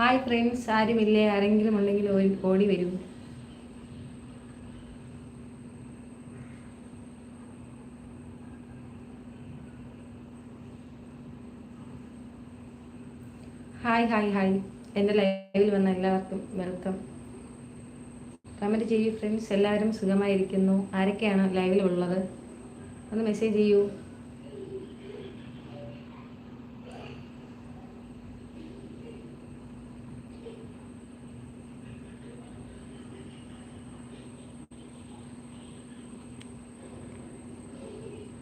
Hi friends ആരുമില്ലേ? ആരെങ്കിലും ഉണ്ടെങ്കിൽ ഓടി- വരൂ. ഹായ് ഹായ് ഹായ് എന്റെ ലൈവിൽ വന്ന എല്ലാവർക്കും വെൽക്കം കമന്റ് ചെയ്യൂ ഫ്രണ്ട്സ് എല്ലാവരും സുഖമായിരിക്കുന്നു. ആരൊക്കെയാണ് ലൈവിൽ ഉള്ളത്? ഒന്ന് മെസ്സേജ് ചെയ്യൂ.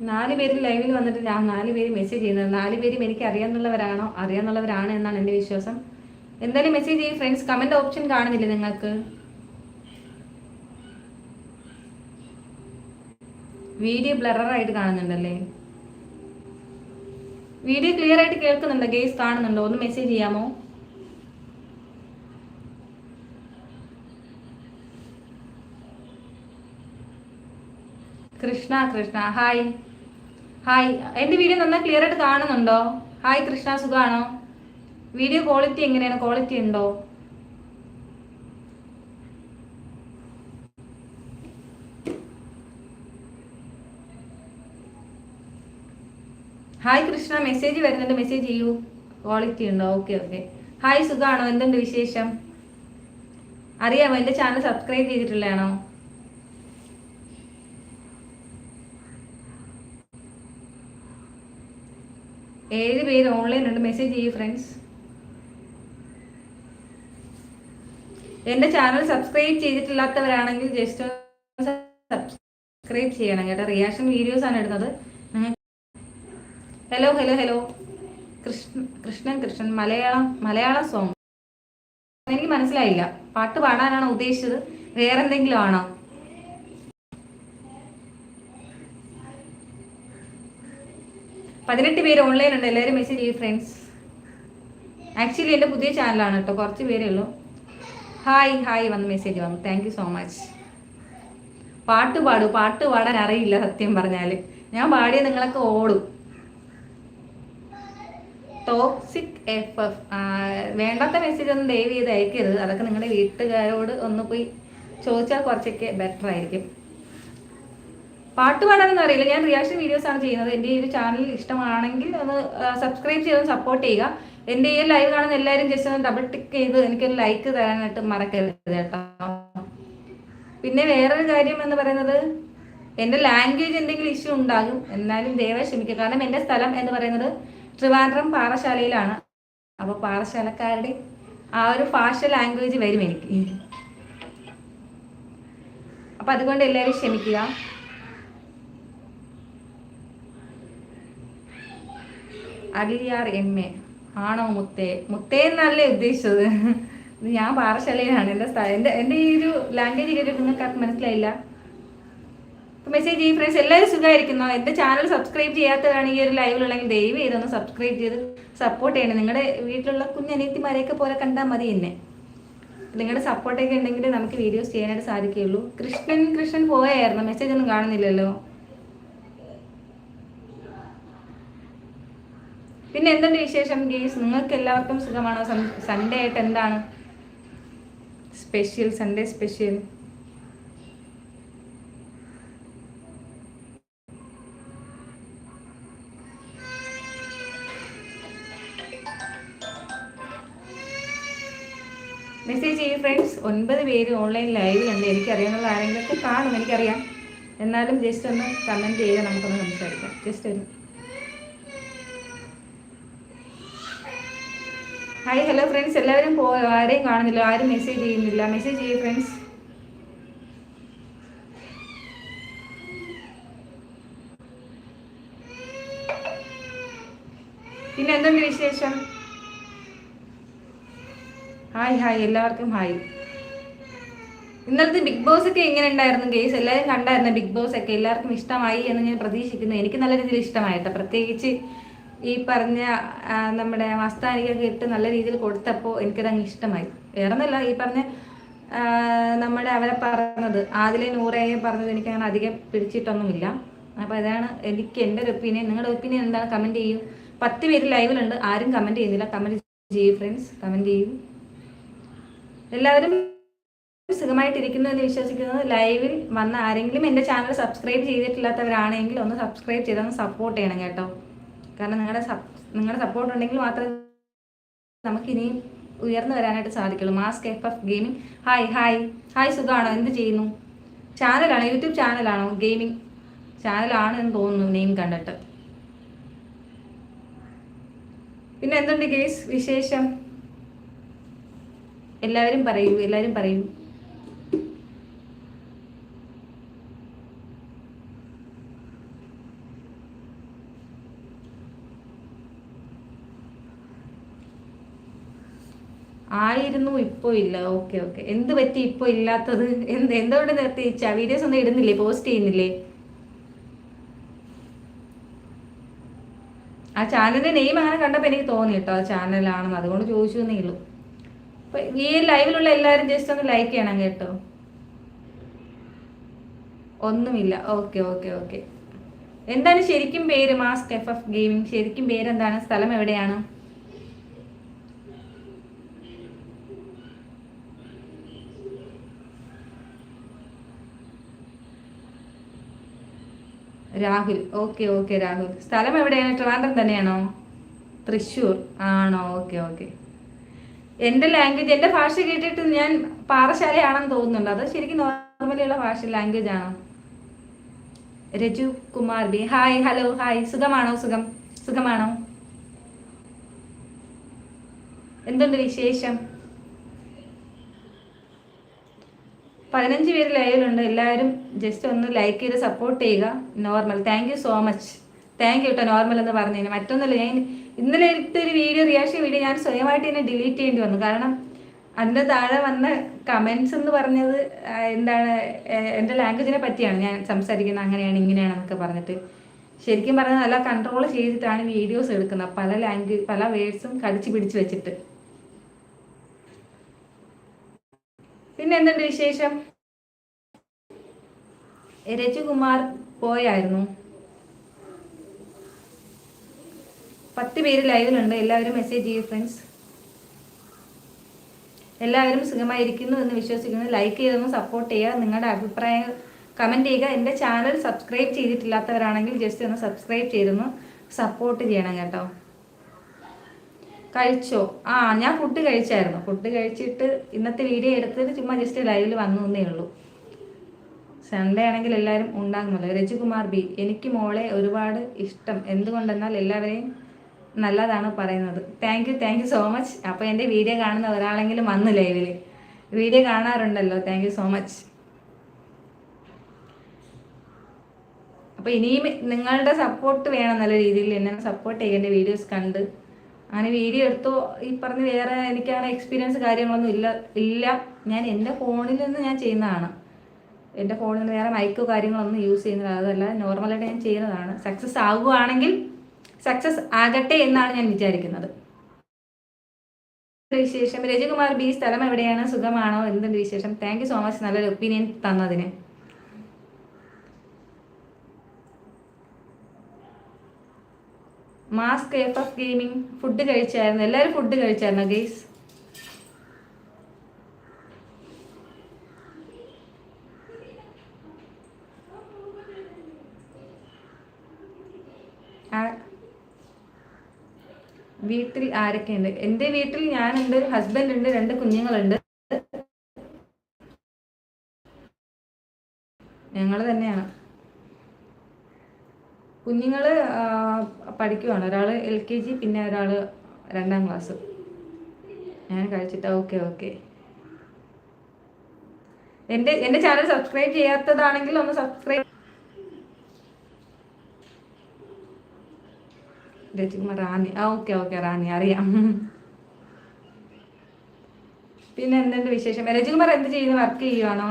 നാല് പേര് ലൈവിൽ വന്നിട്ട് ഞാൻ നാല് പേര് മെസ്സേജ് ചെയ്യുന്നത്. നാല് പേരും എനിക്ക് അറിയാന്നുള്ളവരാണോ? അറിയാന്നുള്ളവരാണ് എന്നാണ് എന്റെ വിശ്വാസം. എന്തായാലും മെസ്സേജ് ചെയ്യും ഫ്രണ്ട്സ് കമന്റ് ഓപ്ഷൻ കാണുന്നില്ല നിങ്ങൾക്ക്? വീഡിയോ ബ്ലററായിട്ട് കാണുന്നുണ്ടല്ലേ? വീഡിയോ ക്ലിയർ ആയിട്ട് കേൾക്കുന്നുണ്ടോ? ഗെയ്സ് കാണുന്നുണ്ടോ? ഒന്ന് മെസ്സേജ് ചെയ്യാമോ? കൃഷ്ണ കൃഷ്ണ. ഹായ് ഹായ് എന്റെ വീഡിയോ നന്നായി ക്ലിയർ ആയിട്ട് കാണുന്നുണ്ടോ? ഹായ് കൃഷ്ണ. സുഖാണോ? വീഡിയോ ക്വാളിറ്റി എങ്ങനെയാണ്? ക്വാളിറ്റി ഉണ്ടോ? ഹായ് കൃഷ്ണ. മെസ്സേജ് വരുന്നുണ്ട്. മെസ്സേജ് ചെയ്യൂ. ക്വാളിറ്റി ഉണ്ടോ? ഓക്കെ ഓക്കെ ഹായ് സുഖാണോ? എന്തുണ്ട് വിശേഷം? അറിയാമോ? എന്റെ ചാനൽ സബ്സ്ക്രൈബ് ചെയ്തിട്ടുള്ളതാണോ ഏഴ് പേര് ഓൺലൈൻ ഉണ്ട്? മെസ്സേജ് ചെയ്യൂ ഫ്രണ്ട്സ് എന്റെ ചാനൽ സബ്സ്ക്രൈബ് ചെയ്തിട്ടില്ലാത്തവരാണെങ്കിൽ ജസ്റ്റ് സബ്സ്ക്രൈബ് ചെയ്യണം കേട്ടോ. റിയാക്ഷൻ വീഡിയോസ് ആണ് ഇടുന്നത് hello hello hello Krishna Krishnan Krishnan. Malayalam Malayalam song എനിക്ക് മനസ്സിലായില്ല. പാട്ട് പാടാനാണോ ഉദ്ദേശിച്ചത്? വേറെന്തെങ്കിലും ആണോ? പതിനെട്ട് പേര് ഓൺലൈൻ ഉണ്ട്. എല്ലാവരും മെസ്സേജ് ചെയ്യും ഫ്രണ്ട്സ് ആക്ച്വലി എന്റെ പുതിയ ചാനലാണ് കേട്ടോ കുറച്ച് പേരേ ഉള്ളൂ. ഹായ് ഹായ് വന്ന് മെസ്സേജ് വന്നു. താങ്ക് യു സോ മച്ച് പാട്ട് പാടൂ. പാട്ട് പാടാൻ അറിയില്ല സത്യം പറഞ്ഞാൽ ഞാൻ പാടിയ നിങ്ങളൊക്കെ ഓടും. ടോക്സിക് എഫ് എഫ് വേണ്ടാത്ത മെസ്സേജ് ഒന്നും ദയവ് ചെയ്ത് അയക്കരുത്. അതൊക്കെ നിങ്ങളുടെ വീട്ടുകാരോട് ഒന്ന് പോയി ചോദിച്ചാൽ കുറച്ചൊക്കെ ബെറ്റർ ആയിരിക്കും. പാട്ട് പാടാനൊന്നും അറിയില്ല. ഞാൻ റിയാക്ഷൻ വീഡിയോസ് ആണ് ചെയ്യുന്നത്. എന്റെ ഈ ഒരു ചാനൽ ഇഷ്ടമാണെങ്കിൽ ഒന്ന് സബ്സ്ക്രൈബ് ചെയ്ത് സപ്പോർട്ട് ചെയ്യുക. എന്റെ ഈ ലൈവ് കാണുന്ന എല്ലാവരും ജസ്റ്റ് ഒന്ന് ഡബിൾ ടിക്ക് ചെയ്ത് എനിക്കൊരു ലൈക്ക് തരാനായിട്ട് മറക്കരുത് കേട്ടോ. പിന്നെ വേറൊരു കാര്യം എന്ന് പറയുന്നത് എന്റെ ലാംഗ്വേജ് എന്തെങ്കിലും ഇഷ്യൂ ഉണ്ടാകും എന്നാലും ദയവായി ക്ഷമിക്കുക. കാരണം എന്റെ സ്ഥലം എന്ന് പറയുന്നത് ട്രിവാൻഡ്രം പാറശാലയിലാണ്. അപ്പോൾ പാറശാലക്കാരുടെ ആ ഒരു ഭാഷ ലാംഗ്വേജ് വരും എനിക്ക്. അപ്പം അതുകൊണ്ട് എല്ലാവരും ക്ഷമിക്കുക. Aliyar M A. ആണോ മുത്തേ? മുത്തേ എന്നല്ലേ ഉദ്ദേശിച്ചത്? ഞാൻ പാറശാലയിലാണ്. എന്റെ സ്ഥലം. എന്റെ എന്റെ ഈ ഒരു ലാംഗ്വേജ് കേട്ടിട്ട് നിങ്ങൾക്ക് മനസ്സിലായില്ല? മെസ്സേജ് ചെയ്യും ഫ്രണ്ട്സ് എല്ലാവരും സുഖമായിരിക്കുന്നോ എന്റെ ചാനൽ സബ്സ്ക്രൈബ് ചെയ്യാത്തതാണ് ഈ ഒരു ലൈവിലുള്ളെങ്കിൽ ദയവ് ചെയ്തൊന്ന് സബ്സ്ക്രൈബ് ചെയ്ത് സപ്പോർട്ട് ചെയ്യണം. നിങ്ങളുടെ വീട്ടിലുള്ള കുഞ്ഞനിയത്തിമാരെയൊക്കെ പോലെ കണ്ടാൽ മതി എന്നെ. നിങ്ങളുടെ സപ്പോർട്ടൊക്കെ ഉണ്ടെങ്കിൽ നമുക്ക് വീഡിയോസ് ചെയ്യാനായിട്ട് സാധിക്കുകയുള്ളൂ. കൃഷ്ണൻ കൃഷ്ണൻ പോയായിരുന്നു? മെസ്സേജ് ഒന്നും കാണുന്നില്ലല്ലോ. പിന്നെ എന്തുണ്ട് വിശേഷം ഗെയ്സ് നിങ്ങൾക്ക് എല്ലാവർക്കും സുഖമാണോ? സൺഡേ ആയിട്ട് എന്താണ് സ്പെഷ്യൽ സൺഡേ സ്പെഷ്യൽ മെസ്സേജ് ചെയ്യും ഫ്രണ്ട്സ് ഒൻപത് പേര് ഓൺലൈൻ ലൈവിലുണ്ട് എനിക്കറിയാവുന്ന ആരെങ്കിലൊക്കെ കാണും എനിക്കറിയാം. എന്നാലും ജസ്റ്റ് ഒന്ന് കമന്റ് ചെയ്ത് നമുക്കൊന്ന് സംസാരിക്കാം. ജസ്റ്റ് ഒരു ഹായ് ഹലോ ഫ്രണ്ട്സ് എല്ലാവരും പോ ആരെയും കാണുന്നില്ല ആരും മെസ്സേജ് ചെയ്യുന്നില്ല. മെസ്സേജ് ചെയ്യും ഫ്രണ്ട്സ് പിന്നെ എന്തുണ്ട് വിശേഷം? ഹായ് ഹായ് എല്ലാവർക്കും ഹായ് ഇന്നലത്തെ ബിഗ് ബോസ് ഒക്കെ എങ്ങനെ ഉണ്ടായിരുന്നു ഗേസ് എല്ലാവരും കണ്ടായിരുന്നു ബിഗ് ബോസ് ഒക്കെ? എല്ലാവർക്കും ഇഷ്ടമായി എന്ന് ഞാൻ പ്രതീക്ഷിക്കുന്നു. എനിക്ക് നല്ല രീതിയിൽ ഇഷ്ടമായിട്ടോ. പ്രത്യേകിച്ച് ഈ പറഞ്ഞ നമ്മുടെ മസ്താനിക്കൊക്കെ ഇട്ട് നല്ല രീതിയിൽ കൊടുത്തപ്പോൾ എനിക്കതങ്ങ് ഇഷ്ടമായി. വേറെ ഒന്നല്ല ഈ പറഞ്ഞ നമ്മുടെ അവരെ പറഞ്ഞത് ആദിലെ നൂറയെ പറഞ്ഞത് എനിക്ക് അങ്ങനെ അധികം പിടിച്ചിട്ടൊന്നുമില്ല. അപ്പോൾ അതാണ് എനിക്ക് എന്റെ ഒരു ഒപ്പീനിയൻ നിങ്ങളുടെ ഒപ്പീനിയൻ എന്താണ്? കമന്റ് ചെയ്യൂ. പത്ത് പേര് ലൈവിലുണ്ട് ആരും കമന്റ് ചെയ്യുന്നില്ല. കമന്റ് ചെയ്യൂ ഫ്രണ്ട്സ് കമന്റ് ചെയ്യൂ. എല്ലാവരും സുഖമായിട്ടിരിക്കുന്നു എന്ന് വിശ്വസിക്കുന്നത് ലൈവിൽ വന്ന ആരെങ്കിലും എന്റെ ചാനൽ സബ്സ്ക്രൈബ് ചെയ്തിട്ടില്ലാത്തവരാണെങ്കിൽ ഒന്ന് സബ്സ്ക്രൈബ് ചെയ്തൊന്ന് സപ്പോർട്ട് ചെയ്യണം കേട്ടോ. കാരണം നിങ്ങളുടെ നിങ്ങളുടെ സപ്പോർട്ട് ഉണ്ടെങ്കിൽ മാത്രമേ നമുക്ക് ഇനിയും ഉയർന്നു വരാനായിട്ട് സാധിക്കുള്ളൂ. Mask F F gaming hi hi hi സുഖമാണോ എന്ത് ചെയ്യുന്നു? ചാനലാണോ യൂട്യൂബ് ചാനലാണോ ഗെയിമിംഗ് ചാനലാണ് എന്ന് തോന്നുന്നു നെയിം കണ്ടിട്ട്. പിന്നെ എന്തുണ്ട് ഗേസ് വിശേഷം? എല്ലാവരും പറയൂ എല്ലാവരും പറയൂ. ആയിരുന്നു ഇപ്പോൾ ഇല്ല. Okay okay. എന്ത് പറ്റി? ഇപ്പോൾ ഇല്ലാത്തത്? എന്ത് എന്തുകൊണ്ട് നിർത്തിച്ച വീഡിയോസ് ഒന്നും ഇടുന്നില്ലേ? പോസ്റ്റ് ചെയ്യുന്നില്ലേ? ആ ചാനലിന്റെ നെയിം അങ്ങനെ കണ്ടപ്പോൾ എനിക്ക് തോന്നി കേട്ടോ ആ ചാനലാണെന്ന്. അതുകൊണ്ട് ചോദിച്ചു എന്നേ ഉള്ളൂ. ഈ ലൈവിലുള്ള എല്ലാവരും ജസ്റ്റ് ഒന്ന് ലൈക്ക് ചെയ്യണം കേട്ടോ. ഒന്നുമില്ല. Okay okay okay. എന്താണ് ശരിക്കും പേര്? മാസ്ക് എഫ് എഫ് ഗെയിമിംഗ് ശരിക്കും പേരെന്താണ്? സ്ഥലം എവിടെയാണ്? രാഹുൽ. Okay okay Rahul. സ്ഥലം എവിടെയാണ്? ട്രിവാൻഡ്രം തന്നെയാണോ? തൃശ്ശൂർ. ആണോ? Okay okay. എന്റെ ലാംഗ്വേജ് എന്റെ ഭാഷ കേട്ടിട്ട് ഞാൻ പാറശാലയാണെന്ന് തോന്നുന്നുണ്ട്. അത് ശരിക്കും നോർമലിയുള്ള ഭാഷ ലാംഗ്വേജ് ആണോ? Raju Kumar B. Hi hello hi സുഖമാണോ? സുഖം. സുഖമാണോ? എന്തുണ്ട് വിശേഷം? പതിനഞ്ച് പേര് ലൈവിലുണ്ട്. എല്ലാവരും ജസ്റ്റ് ഒന്ന് ലൈക്ക് ചെയ്ത് സപ്പോർട്ട് ചെയ്യുക. Normal thank so much thank you കേട്ടോ നോർമൽ എന്ന് പറഞ്ഞതിന്. മറ്റൊന്നല്ല ഞാൻ ഇന്നലെ ഒരു വീഡിയോ റിയാക്ഷൻ വീഡിയോ ഞാൻ സ്വയമായിട്ട് തന്നെ ഡിലീറ്റ് ചെയ്യേണ്ടി വന്നു. കാരണം അതിന്റെ താഴെ വന്ന കമൻസ് എന്ന് പറഞ്ഞത് എന്താണ് എന്റെ ലാംഗ്വേജിനെ പറ്റിയാണ് ഞാൻ സംസാരിക്കുന്നത്. അങ്ങനെയാണ് ഇങ്ങനെയാണെന്നൊക്കെ പറഞ്ഞിട്ട്. ശരിക്കും പറഞ്ഞാൽ നല്ല കൺട്രോൾ ചെയ്തിട്ടാണ് വീഡിയോസ് എടുക്കുന്നത്. പല ലാംഗ്വേജ് പല വേർഡ്സും കടിച്ചു പിടിച്ച് വെച്ചിട്ട്. പിന്നെ എന്തുണ്ട് വിശേഷം? രജകുമാർ പോയായിരുന്നു. പത്ത് പേര് ലൈവിലുണ്ട്. എല്ലാവരും മെസ്സേജ് ചെയ്യൂ ഫ്രണ്ട്സ് എല്ലാവരും സുഖമായിരിക്കുന്നു എന്ന് വിശ്വസിക്കുന്നു. ലൈക്ക് ചെയ്തൊന്ന് സപ്പോർട്ട് ചെയ്യുക. നിങ്ങളുടെ അഭിപ്രായം കമന്റ് ചെയ്യുക. എന്റെ ചാനൽ സബ്സ്ക്രൈബ് ചെയ്തിട്ടില്ലാത്തവരാണെങ്കിൽ ജസ്റ്റ് ഒന്ന് സബ്സ്ക്രൈബ് ചെയ്തൊന്ന് സപ്പോർട്ട് ചെയ്യണം കേട്ടോ. കഴിച്ചോ? ആ ഞാൻ ഫുഡ് കഴിച്ചായിരുന്നു. ഫുഡ് കഴിച്ചിട്ട് ഇന്നത്തെ വീഡിയോ എടുത്തിട്ട് ചുമ്മാ ജസ്റ്റ് ലൈവിൽ വന്നു എന്നേ ഉള്ളൂ. സൺഡേ ആണെങ്കിൽ എല്ലാവരും ഉണ്ടാകുമല്ലോ രജികുമാർ ബി എനിക്ക് മോളെ ഒരുപാട് ഇഷ്ടം. എന്തുകൊണ്ടെന്നാൽ എല്ലാവരെയും നല്ലതാണ് പറയുന്നത്. Thank you thank you so much അപ്പോൾ എന്റെ വീഡിയോ കാണുന്ന ഒരാളെങ്കിലും വന്നു ലൈവിൽ വീഡിയോ കാണാറുണ്ടല്ലോ. താങ്ക് യു സോ മച്ച് അപ്പോൾ ഇനിയും നിങ്ങളുടെ സപ്പോർട്ട് വേണം നല്ല രീതിയിൽ. എന്നെ സപ്പോർട്ട് ചെയ്യേണ്ട വീഡിയോസ് കണ്ട് അങ്ങനെ വീഡിയോ എടുത്തോ ഈ പറഞ്ഞ് വേറെ എനിക്കങ്ങനെ എക്സ്പീരിയൻസ് കാര്യങ്ങളൊന്നും ഇല്ല ഇല്ല. ഞാൻ എന്റെ ഫോണിൽ നിന്ന് ഞാൻ ചെയ്യുന്നതാണ്. എന്റെ ഫോണിൽ നിന്ന് വേറെ മൈക്കോ കാര്യങ്ങളൊന്നും യൂസ് ചെയ്യുന്നില്ല. അതല്ല നോർമലായിട്ട് ഞാൻ ചെയ്യുന്നതാണ്. സക്സസ് ആകുകയാണെങ്കിൽ സക്സസ് ആകട്ടെ എന്നാണ് ഞാൻ വിചാരിക്കുന്നത്. വിശേഷം? രജകുമാർ ബി സ്ഥലം എവിടെയാണ്? സുഖമാണോ? എന്തുണ്ട് വിശേഷം? താങ്ക് സോ മച്ച് നല്ലൊരു ഒപ്പീനിയൻ തന്നതിന്. Mask F F gaming food കഴിച്ചായിരുന്നു. എല്ലാവരും ഫുഡ് കഴിച്ചായിരുന്നു ഗെയ്സ് വീട്ടിൽ ആരൊക്കെയുണ്ട്? എന്റെ വീട്ടിൽ ഞാനുണ്ട് ഹസ്ബൻഡ് ഉണ്ട് രണ്ട് കുഞ്ഞുങ്ങളുണ്ട്. ഞങ്ങൾ തന്നെയാണ്. കുഞ്ഞുങ്ങൾ പഠിക്കുവാണ്. ഒരാൾ എൽ കെ ജി പിന്നെ ഒരാൾ രണ്ടാം ക്ലാസ്. ഞാൻ കഴിച്ചിട്ട് ഓക്കെ ഓക്കെ. എന്റെ എന്റെ ചാനൽ സബ്സ്ക്രൈബ് ചെയ്യാത്തതാണെങ്കിൽ ഒന്ന് സബ്സ്ക്രൈബ് റാണി ആ ഓക്കെ ഓക്കെ റാണി അറിയാം. പിന്നെ എന്തുണ്ട് വിശേഷം? രജികുമാർ എന്ത് ചെയ്യുന്നു? Work ചെയ്യുവാണോ?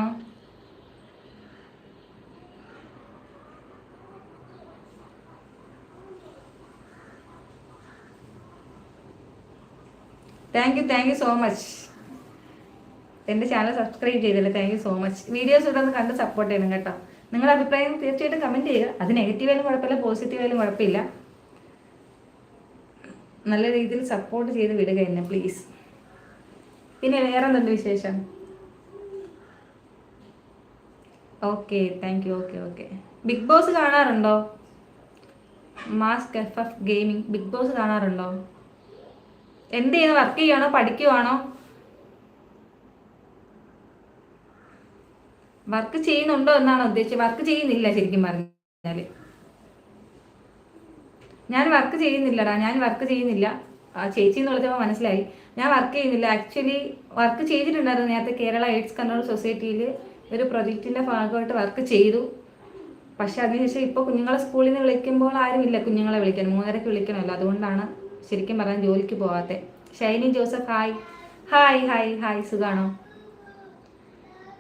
Thank you thank you so much എന്റെ ചാനൽ സബ്സ്ക്രൈബ് ചെയ്തില്ല thank you so much videos ഇതൊന്ന് കണ്ട് സപ്പോർട്ട് ചെയ്യണം കേട്ടോ. നിങ്ങളുടെ അഭിപ്രായം തീർച്ചയായിട്ടും കമന്റ് ചെയ്യുക. അത് നെഗറ്റീവ് ആയാലും കുഴപ്പമില്ല പോസിറ്റീവ് ആയാലും കുഴപ്പമില്ല. നല്ല രീതിയിൽ സപ്പോർട്ട് ചെയ്ത് വിടുക എന്നെ പ്ലീസ് പിന്നെ വേറെ എന്തുണ്ട് വിശേഷം? Okay thank you okay okay big boss കാണാറുണ്ടോ? Mask F F gaming big boss കാണാറുണ്ടോ? എന്ത് ചെയ്യുന്നു വർക്ക് ചെയ്യുവാണോ? പഠിക്കുവാണോ? വർക്ക് ചെയ്യുന്നുണ്ടോ എന്നാണ് ഉദ്ദേശിച്ചത്. വർക്ക് ചെയ്യുന്നില്ല ശരിക്കും പറഞ്ഞാൽ ഞാൻ വർക്ക് ചെയ്യുന്നില്ലടാ. ഞാൻ വർക്ക് ചെയ്യുന്നില്ല. ചേച്ചി എന്ന് വിളിച്ചപ്പോൾ മനസ്സിലായി. ഞാൻ വർക്ക് ചെയ്യുന്നില്ല. ആക്ച്വലി വർക്ക് ചെയ്തിട്ടുണ്ടായിരുന്നു നേരത്തെ കേരള എയ്ഡ്സ് കൺട്രോൾ സൊസൈറ്റിയിൽ ഒരു പ്രൊജക്റ്റിന്റെ ഭാഗമായിട്ട് വർക്ക് ചെയ്തു. പക്ഷെ അതിനുശേഷം ഇപ്പോൾ കുഞ്ഞുങ്ങളെ സ്കൂളിൽ നിന്ന് വിളിക്കുമ്പോൾ ആരുമില്ല കുഞ്ഞുങ്ങളെ വിളിക്കാൻ. മൂന്നരക്ക് വിളിക്കണമല്ലോ. അതുകൊണ്ടാണ് ശരിക്കും പറഞ്ഞാൽ ജോലിക്ക് പോവാത്ത. Shiny Joseph hi. Hi hi hi. സുഖാണോ?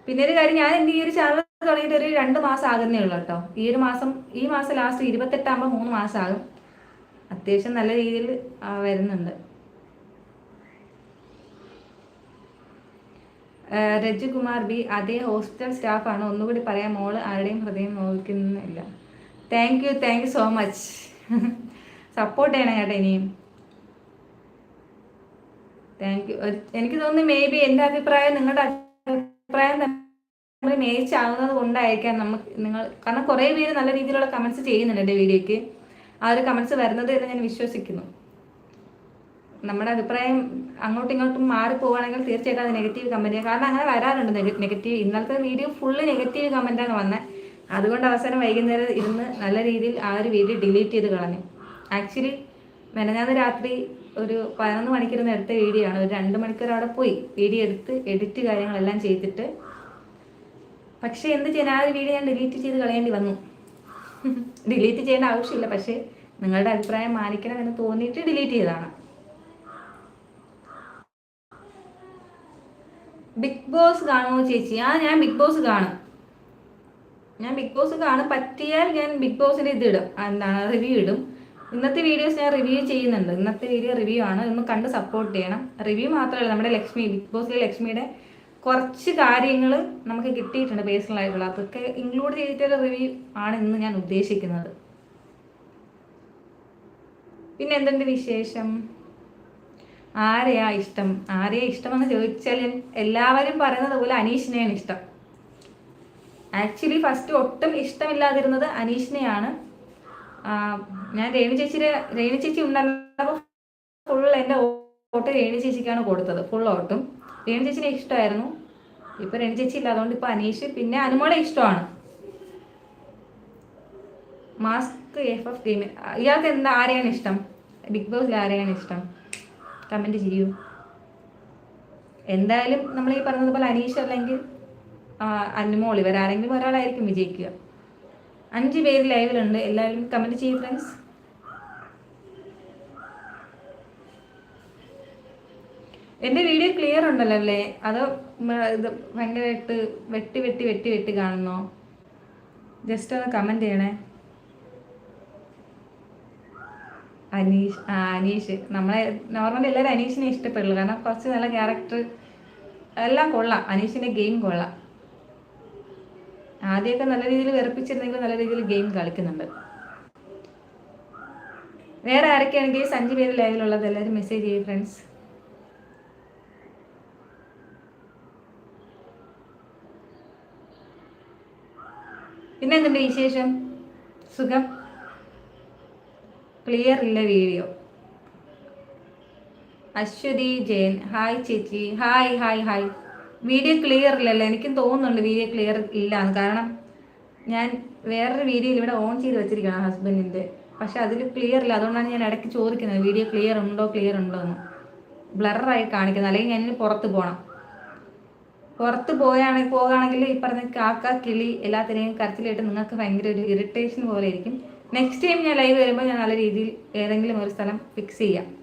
പിന്നെ ഒരു കാര്യം ഞാൻ എന്റെ ഈ ഒരു ചാനൽ തുടങ്ങിയിട്ട് ഒരു രണ്ട് മാസം ആകുന്നേ ഉള്ളൂ കേട്ടോ. ഈ ഒരു മാസം ഈ മാസം ലാസ്റ്റ് ഇരുപത്തെട്ടാകുമ്പോൾ മൂന്ന് മാസം ആകും. അത്യാവശ്യം നല്ല രീതിയിൽ വരുന്നുണ്ട്. രജുകുമാർ ബി അതേ ഹോസ്പിറ്റൽ സ്റ്റാഫാണ് ഒന്നുകൂടി പറയാം മോൾ ആരുടെയും ഹൃദയം നോക്കുന്നില്ല thank you thank you so much support ചെയ്യണം കേട്ടോ ഇനിയും. താങ്ക് യു എനിക്ക് തോന്നുന്നു മേ ബി എന്റെ അഭിപ്രായം നിങ്ങളുടെ അഭിപ്രായം നമ്മൾ മേച്ച് ആകുന്നത് കൊണ്ടായിരിക്കാം നമുക്ക് നിങ്ങൾ കാരണം കുറേ പേര് നല്ല രീതിയിലുള്ള കമന്റ്സ് ചെയ്യുന്നുണ്ട് എന്റെ വീഡിയോയ്ക്ക്. ആ ഒരു കമൻസ് വരുന്നത് എന്ന് ഞാൻ വിശ്വസിക്കുന്നു. നമ്മുടെ അഭിപ്രായം അങ്ങോട്ടും ഇങ്ങോട്ടും മാറി പോവുകയാണെങ്കിൽ തീർച്ചയായിട്ടും അത് നെഗറ്റീവ് കമന്റ് കാരണം അങ്ങനെ വരാറുണ്ട് നെഗറ്റീവ് ഇന്നലത്തെ വീഡിയോ ഫുള്ള് നെഗറ്റീവ് കമന്റാണ് വന്നത് അതുകൊണ്ട് അവസാനം വൈകുന്നേരം ഇരുന്ന് നല്ല രീതിയിൽ ആ ഒരു വീഡിയോ ഡിലീറ്റ് ചെയ്ത് കളഞ്ഞു. ആക്ച്വലി മെനഞ്ഞാന്ന് രാത്രി ഒരു പതിനൊന്ന് മണിക്കിരുന്ന് എടുത്ത വീഡിയോ ആണ് ഒരു രണ്ട് മണിക്കൂർ അവിടെ പോയി. വീഡിയോ എടുത്ത് എഡിറ്റ് കാര്യങ്ങളെല്ലാം ചെയ്തിട്ട്. പക്ഷേ എന്ത് ചെയ്യാൻ ആ ഒരു വീഡിയോ ഞാൻ ഡിലീറ്റ് ചെയ്ത് കളയേണ്ടി വന്നു. ഡിലീറ്റ് ചെയ്യേണ്ട ആവശ്യമില്ല. പക്ഷേ നിങ്ങളുടെ അഭിപ്രായം മാനിക്കണം എന്ന് തോന്നിയിട്ട് ഡിലീറ്റ് ചെയ്തതാണ്. ബിഗ് ബോസ് കാണുമോ ചേച്ചി? ആ ഞാൻ ബിഗ് ബോസ് കാണും. ഞാൻ ബിഗ് ബോസ് കാണും പറ്റിയാൽ ഞാൻ ബിഗ് ബോസിന്റെ ഇത് ഇടും. എന്താണ്? റിവ്യൂ ഇടും. ഇന്നത്തെ വീഡിയോസ് ഞാൻ റിവ്യൂ ചെയ്യുന്നുണ്ട്. ഇന്നത്തെ വീഡിയോ റിവ്യൂ ആണ്. ഒന്ന് കണ്ട് സപ്പോർട്ട് ചെയ്യണം. റിവ്യൂ മാത്രമല്ല നമ്മുടെ ലക്ഷ്മി ബിഗ് ബോസിലെ ലക്ഷ്മിയുടെ കുറച്ച് കാര്യങ്ങൾ നമുക്ക് കിട്ടിയിട്ടുണ്ട് പേഴ്സണൽ ആയിട്ടുള്ള. അതൊക്കെ ഇൻക്ലൂഡ് ചെയ്തിട്ടുള്ള റിവ്യൂ ആണ് ഇന്ന് ഞാൻ ഉദ്ദേശിക്കുന്നത്. പിന്നെ എന്തുണ്ട് വിശേഷം? ആരെയാ ഇഷ്ടം? ആരെയാ ഇഷ്ടമെന്ന് ചോദിച്ചാൽ ഞാൻ എല്ലാവരും പറയുന്നത് പോലെ അനീഷിനെയാണ് ഇഷ്ടം. ആക്ച്വലി ഫസ്റ്റ് ഒട്ടും ഇഷ്ടമില്ലാതിരുന്നത് അനീഷിനെയാണ്. ഞാൻ രേണു ചേച്ചിയുടെ രേണു ചേച്ചി ഉണ്ടല്ലോ. ഫുൾ എന്റെ ഓട്ട് രേണു ചേച്ചിക്കാണ് കൊടുത്തത്. ഫുൾ ഓട്ടും. രേണു ചേച്ചിനെ ഇഷ്ടമായിരുന്നു. ഇപ്പൊ രേണു ചേച്ചി ഇല്ല. അതുകൊണ്ട് ഇപ്പൊ അനീഷ് പിന്നെ അനുമോളെ ഇഷ്ടമാണ്. മാസ്ക് എഫ് എഫ് ഗെയിം ഇയാൾക്ക് എന്താ ആരെയാണ് ഇഷ്ടം? ബിഗ് ബോസിൽ ആരെയാണ് ഇഷ്ടം? കമന്റ് ചെയ്യൂ. എന്തായാലും നമ്മൾ ഈ പറഞ്ഞതുപോലെ അനീഷ് അല്ലെങ്കിൽ അനുമോൾ ഇവരാരെങ്കിലും ഒരാളായിരിക്കും വിജയിക്കുക. അഞ്ച് പേര് ലൈവിലുണ്ട്. എല്ലാവരും കമന്റ് ചെയ്യും ഫ്രണ്ട്സ് എന്റെ വീഡിയോ ക്ലിയർ ഉണ്ടല്ലോ അല്ലേ? അതോ ഇത് ഭയങ്കരമായിട്ട് വെട്ടി വെട്ടി വെട്ടി വെട്ടി കാണുന്നോ? ജസ്റ്റ് ഒന്ന് കമന്റ് ചെയ്യണേ. അനീഷ് ആ അനീഷ്. നമ്മളെ നോർമലി എല്ലാവരും അനീഷിനെ ഇഷ്ടപ്പെടുള്ളൂ. കാരണം കുറച്ച് നല്ല ക്യാരക്ടർ എല്ലാം കൊള്ളാം. അനീഷിന്റെ ഗെയിം കൊള്ളാം. ആദ്യമൊക്കെ നല്ല രീതിയിൽ വെറുപ്പിച്ചിരുന്നെങ്കിൽ നല്ല രീതിയിൽ ഗെയിം കളിക്കുന്നുണ്ട്. വേറെ ആരൊക്കെയാണെങ്കിൽ അഞ്ച് പേര് ലൈവിലുള്ളത് എല്ലാവരും മെസ്സേജ് ചെയ്യും ഫ്രണ്ട്സ് പിന്നെ എന്തുണ്ട് വിശേഷം? സുഖം? ക്ലിയർ ഇല്ല വീഡിയോ അശ്വതി ജയൻ. ഹായ് ചേച്ചി. Hi hi hi video clear ഇല്ലല്ലോ. എനിക്കും തോന്നുന്നുണ്ട് വീഡിയോ ക്ലിയർ ഇല്ല കാരണം ഞാൻ വേറൊരു വീഡിയോയിൽ ഇവിടെ ഓൺ ചെയ്ത് വെച്ചിരിക്കണം ഹസ്ബൻഡിന്റെ പക്ഷെ അതിൽ ക്ലിയർ ഇല്ല. അതുകൊണ്ടാണ് ഞാൻ ഇടയ്ക്ക് ചോദിക്കുന്നത് വീഡിയോ ക്ലിയർ ഉണ്ടോ? ക്ലിയർ ഉണ്ടോ? എന്ന്. ബ്ലറായി കാണിക്കുന്നത്. അല്ലെങ്കിൽ ഞാൻ പുറത്ത് പോകണം പുറത്ത് പോയാണെങ്കിൽ പോകുകയാണെങ്കിൽ ഈ പറഞ്ഞ കാക്ക കിളി എല്ലാത്തിനെയും കരച്ചിലായിട്ട് നിങ്ങൾക്ക് ഭയങ്കര ഒരു ഇറിറ്റേഷൻ പോലെ ഇരിക്കും. നെക്സ്റ്റ് ടൈം ഞാൻ ലൈവ് വരുമ്പോൾ ഞാൻ നല്ല രീതിയിൽ ഏതെങ്കിലും ഒരു സ്ഥലം ഫിക്സ് ചെയ്യാം.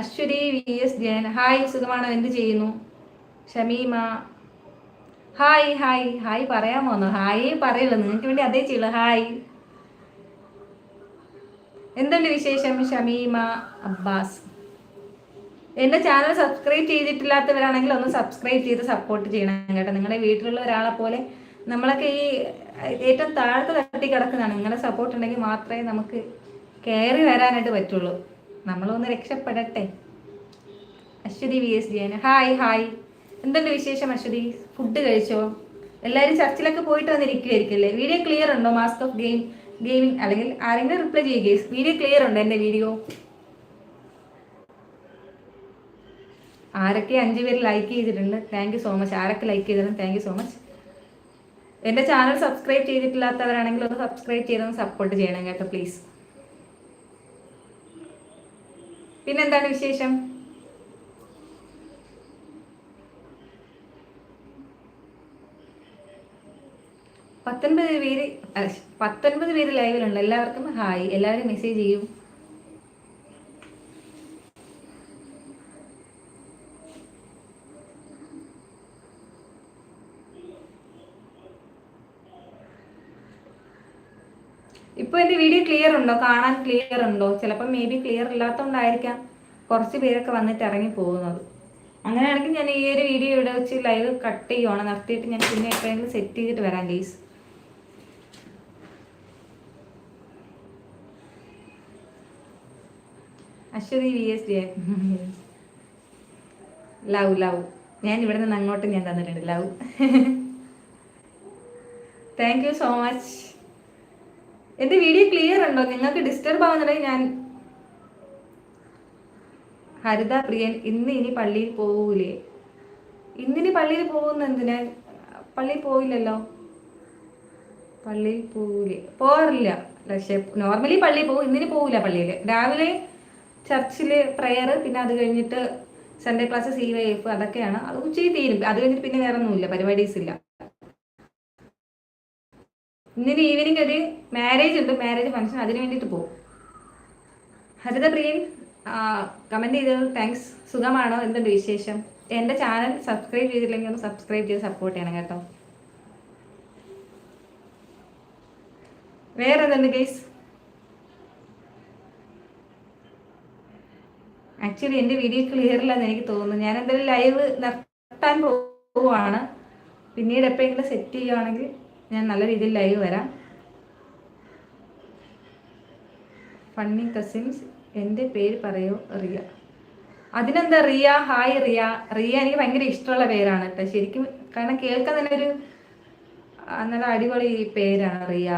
Aswathy V S Jayan hi സുഖമാണോ? എന്ത് ചെയ്യുന്നു? ഷമീമ. ഹായ് ഹായ് ഹായ് പറയാൻ എന്നോ ഹായ് പറയുള്ളൂ നിങ്ങൾക്ക് വേണ്ടി അതേ ചെയ്യുള്ളൂ. ഹായ് എന്തുണ്ട് വിശേഷം? ഷമീമ അബ്ബാസ്. എന്റെ ചാനൽ സബ്സ്ക്രൈബ് ചെയ്തിട്ടില്ലാത്തവരാണെങ്കിൽ ഒന്ന് സബ്സ്ക്രൈബ് ചെയ്ത് സപ്പോർട്ട് ചെയ്യണം കേട്ടോ. നിങ്ങളുടെ വീട്ടിലുള്ള ഒരാളെ പോലെ നമ്മളൊക്കെ ഈ ഏറ്റവും താഴത്ത് തട്ടി കിടക്കുന്നതാണ്. നിങ്ങളുടെ സപ്പോർട്ട് ഉണ്ടെങ്കിൽ മാത്രമേ നമുക്ക് കയറി വരാനായിട്ട് പറ്റുള്ളൂ. നമ്മളൊന്ന് രക്ഷപ്പെടട്ടെ. അശ്വതി വി എസ് ജിയാണ് ഹായ് ഹായ് എന്തുണ്ട് വിശേഷം അശ്വതി? ഫുഡ് കഴിച്ചോ? എല്ലാവരും ചർച്ചിലൊക്കെ പോയിട്ട് വന്നിരിക്കുമായിരിക്കില്ലേ വീഡിയോ ക്ലിയർ ഉണ്ടോ? മാസ്ക് ഓഫ് ഗെയിം ഗെയിമിംഗ് അല്ലെങ്കിൽ ആരെങ്കിലും റിപ്ലൈ ചെയ്യുക വീഡിയോ ക്ലിയർ ഉണ്ടോ എന്റെ വീഡിയോ ആരൊക്കെ അഞ്ച് പേര് ലൈക്ക് ചെയ്തിട്ടുണ്ട്? താങ്ക് യു സോ മച്ച് ആരൊക്കെ ലൈക്ക് ചെയ്തിട്ടുണ്ട്? താങ്ക് യു സോ മച്ച് എന്റെ ചാനൽ സബ്സ്ക്രൈബ് ചെയ്തിട്ടില്ലാത്തവരാണെങ്കിൽ ഒന്ന് സബ്സ്ക്രൈബ് ചെയ്തൊന്ന് സപ്പോർട്ട് ചെയ്യണം കേട്ടോ പ്ലീസ് പിന്നെന്താണ് വിശേഷം? പത്തൊൻപത് പേര് പത്തൊൻപത് പേര് ലൈവിലുണ്ട് എല്ലാവർക്കും ഹായ്. എല്ലാവരും മെസ്സേജ് ചെയ്യും. ഇപ്പൊ എന്റെ വീഡിയോ ക്ലിയർ ഉണ്ടോ? കാണാൻ ക്ലിയർ ഉണ്ടോ? ചിലപ്പോൾ മേ ബി ക്ലിയർ ഇല്ലാത്തതുകൊണ്ടായിരിക്കാം കുറച്ച് പേരൊക്കെ വന്നിട്ട് ഇറങ്ങി പോകുന്നത്. അങ്ങനെയാണെങ്കിൽ ഞാൻ ഈ ഒരു വീഡിയോ ഇവിടെ വെച്ച് ലൈവ് കട്ട് ചെയ്യുവാണ്. നിർത്തിയിട്ട് ഞാൻ പിന്നെ എപ്പോഴെങ്കിലും സെറ്റ് ചെയ്തിട്ട് വരാം guys Aswathy V S J love love ഞാൻ ഇവിടെ നിന്ന് അങ്ങോട്ട് ഞാൻ തന്നിട്ടുണ്ട്. Love thank you so much എന്റെ വീഡിയോ ക്ലിയർ ഉണ്ടോ? നിങ്ങൾക്ക് ഡിസ്റ്റർബ് ആവുന്നുണ്ടെങ്കിൽ ഞാൻ ഹരിത പ്രിയൻ ഇന്ന് ഇനി പള്ളിയിൽ പോവൂലേ? ഇന്നിനി പള്ളിയിൽ പോകുന്ന എന്തിനാ? പള്ളിയിൽ പോയില്ലല്ലോ. പള്ളിയിൽ പോകൂലേ പോകാറില്ല പക്ഷെ നോർമലി പള്ളിയിൽ പോകും. ഇന്നിനി പോവില്ല പള്ളിയിൽ. രാവിലെ ചർച്ചിൽ പ്രെയർ പിന്നെ അത് കഴിഞ്ഞിട്ട് Sunday class C Y F അതൊക്കെയാണ്. അത് ഉച്ചയ്ക്ക് തീരും. അത് കഴിഞ്ഞിട്ട് പിന്നെ വേറെ ഒന്നുമില്ല പരിപാടീസ് ഇല്ല. ഇന്നിന് ഈവനിങ് ഒരു മാരേജ് ഉണ്ട്. മാരേജ് ഫംഗ്ഷൻ അതിന് വേണ്ടിയിട്ട് പോകും ഹരിത പ്രിയൻ കമന്റ് ചെയ്തത് താങ്ക്സ് സുഖമാണോ? എന്തുണ്ട് വിശേഷം? എന്റെ ചാനൽ സബ്സ്ക്രൈബ് ചെയ്തില്ലെങ്കിൽ ഒന്ന് സബ്സ്ക്രൈബ് ചെയ്ത് സപ്പോർട്ട് ചെയ്യണം കേട്ടോ. വേറെ എന്തുണ്ട് ഗൈസ് ആക്ച്വലി എന്റെ വീഡിയോ ക്ലിയർ ഇല്ലെന്ന് എനിക്ക് തോന്നുന്നു. ഞാൻ എന്തായാലും ലൈവ് നിർത്താൻ പോവുകയാണ് പിന്നീട് എപ്പോഴെങ്കിലും സെറ്റ് ചെയ്യുവാണെങ്കിൽ ഞാൻ നല്ല രീതിയിൽ ലൈവ് വരാം. ഫണ്ണി കസിൻസ് എന്റെ പേര് പറയൂ റിയ. അതിനെന്താ റിയ? ഹായ് റിയ. റിയ എനിക്ക് ഭയങ്കര ഇഷ്ടമുള്ള പേരാണ് കേട്ടോ. ശരിക്കും കാരണം കേൾക്കാൻ തന്നെ ഒരു നല്ല അടിപൊളി പേരാണ് റിയ.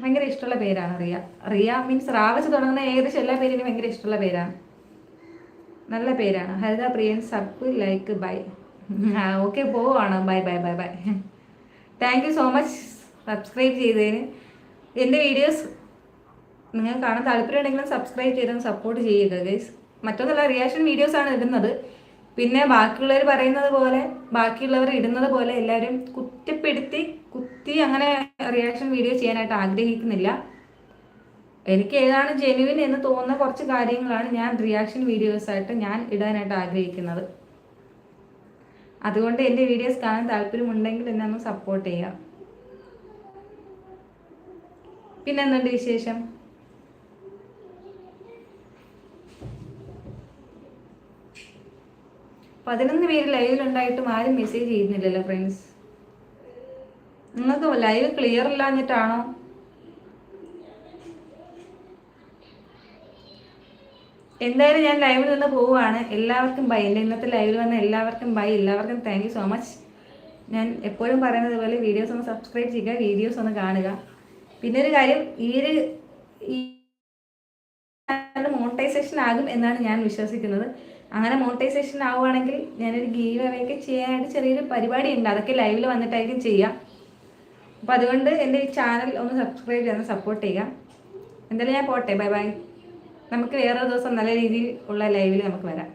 ഭയങ്കര ഇഷ്ടമുള്ള പേരാണ് റിയ. റിയ മീൻസ് റാവച്ച് തുടങ്ങുന്ന ഏകദേശം എല്ലാ പേരും ഭയങ്കര ഇഷ്ടമുള്ള പേരാണ്. നല്ല പേരാണ്. Haritha Priyan sub like bye okay പോവാണ് bye bye bye bye thank you so much subscribe ചെയ്തതിന്. എന്റെ വീഡിയോസ് നിങ്ങൾ കാണാൻ താല്പര്യമുണ്ടെങ്കിലും സബ്സ്ക്രൈബ് ചെയ്തൊന്ന് സപ്പോർട്ട് ചെയ്യുക ഗൈസ് മറ്റൊന്നല്ല റിയാക്ഷൻ വീഡിയോസാണ് ഇടുന്നത്. പിന്നെ ബാക്കിയുള്ളവർ പറയുന്നത് പോലെ ബാക്കിയുള്ളവർ ഇടുന്നത് പോലെ എല്ലാവരും കുറ്റപ്പെടുത്തി കുത്തി അങ്ങനെ റിയാക്ഷൻ വീഡിയോ ചെയ്യാനായിട്ട് ആഗ്രഹിക്കുന്നില്ല. എനിക്ക് ഏതാണ് ജെനുവിൻ എന്ന് തോന്നുന്ന കുറച്ച് കാര്യങ്ങളാണ് ഞാൻ റിയാക്ഷൻ വീഡിയോസായിട്ട് ഞാൻ ഇടാനായിട്ട് ആഗ്രഹിക്കുന്നത്. അതുകൊണ്ട് എന്റെ വീഡിയോസ് കാണാൻ താല്പര്യമുണ്ടെങ്കിൽ എന്നെ ഒന്ന് സപ്പോർട്ട് ചെയ്യുക. പിന്നെ എന്തുണ്ട് വിശേഷം? പതിനൊന്ന് പേര് ലൈവിലുണ്ടായിട്ടും ആരും മെസ്സേജ് ചെയ്യുന്നില്ലല്ലോ ഫ്രണ്ട്സ് നിങ്ങൾക്ക് ലൈവ് ക്ലിയർ ഇല്ലാഞ്ഞിട്ടാണോ? എന്തായാലും ഞാൻ ലൈവിൽ നിന്ന് പോവുകയാണ്. എല്ലാവർക്കും ബൈ എന്റെ ഇന്നത്തെ ലൈവിൽ വന്ന എല്ലാവർക്കും ബൈ എല്ലാവർക്കും താങ്ക് സോ മച്ച് ഞാൻ എപ്പോഴും പറയുന്നത് പോലെ വീഡിയോസ് ഒന്ന് സബ്സ്ക്രൈബ് ചെയ്യുക വീഡിയോസ് ഒന്ന് കാണുക. പിന്നെ ഒരു കാര്യം ഈ ഒരു ഈ മോണിറ്റൈസേഷൻ ആകും എന്നാണ് ഞാൻ വിശ്വസിക്കുന്നത്. അങ്ങനെ മോണിറ്റൈസേഷൻ ആവുകയാണെങ്കിൽ ഞാനൊരു ഗീവ് അവയൊക്കെ ചെയ്യാനായിട്ട് ചെറിയൊരു പരിപാടി ഉണ്ട് അതൊക്കെ ലൈവിൽ വന്നിട്ടായിരിക്കും ചെയ്യാം അപ്പോൾ അതുകൊണ്ട് എന്റെ ഈ ചാനൽ ഒന്ന് സബ്സ്ക്രൈബ് ചെയ്യാൻ സപ്പോർട്ട് ചെയ്യുക. എന്തായാലും ഞാൻ പോട്ടെ. ബൈ ബൈ നമുക്ക് വേറൊരു ദിവസം നല്ല രീതിയിൽ ഉള്ള ലൈവിൽ നമുക്ക് വരാം.